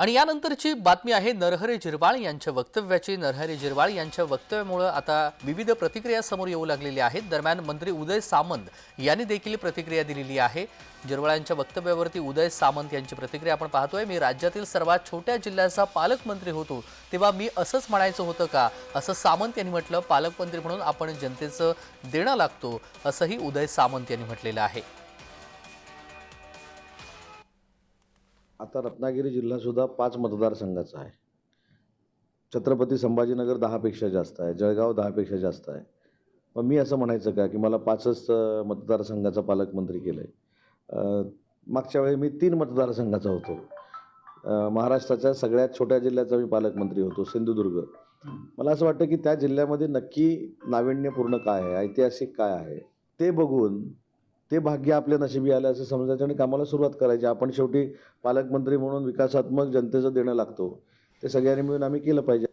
आणि यानंतरची बातमी आहे नरहरी जिरवाळ यांच्या वक्तव्याची. नरहरी जिरवाळ यांच्या वक्तव्यामुळं आता विविध प्रतिक्रिया समोर येऊ लागलेल्या आहेत. दरम्यान मंत्री उदय सामंत यांनी देखील प्रतिक्रिया दिलेली आहे. जिरवाळ यांच्या वक्तव्यावरती उदय सामंत यांची प्रतिक्रिया आपण पाहतोय. मी राज्यातील सर्वात छोट्या जिल्ह्याचा पालकमंत्री होतो. तेव्हा मी असंच म्हणायचं होतं का? असं सामंत यांनी म्हटलं. पालकमंत्री म्हणून आपण जनतेचं देणं लागतो असंही उदय सामंत यांनी म्हटलेलं आहे. आता रत्नागिरी जिल्हासुद्धा पाच मतदारसंघाचा आहे. छत्रपती संभाजीनगर दहापेक्षा जास्त आहे जळगाव दहापेक्षा जास्त आहे. मग मी असं म्हणायचं का की मला पाचच मतदारसंघाचा पालकमंत्री केलं आहे मागच्या वेळी मी तीन मतदारसंघाचा होतो. महाराष्ट्राच्या सगळ्यात छोट्या जिल्ह्याचा मी पालकमंत्री होतो सिंधुदुर्ग. मला असं वाटतं की त्या जिल्ह्यामध्ये नक्की नाविन्यपूर्ण काय आहे ऐतिहासिक काय आहे ते बघून ते भाग्य आपल्या नशिबी आलं असं समजायचं आणि कामाला सुरुवात करायची. आपण शेवटी पालकमंत्री म्हणून विकासात्मक जनतेचं देणं लागतो. ते सगळ्यांनी मिळून आम्ही केलं पाहिजे.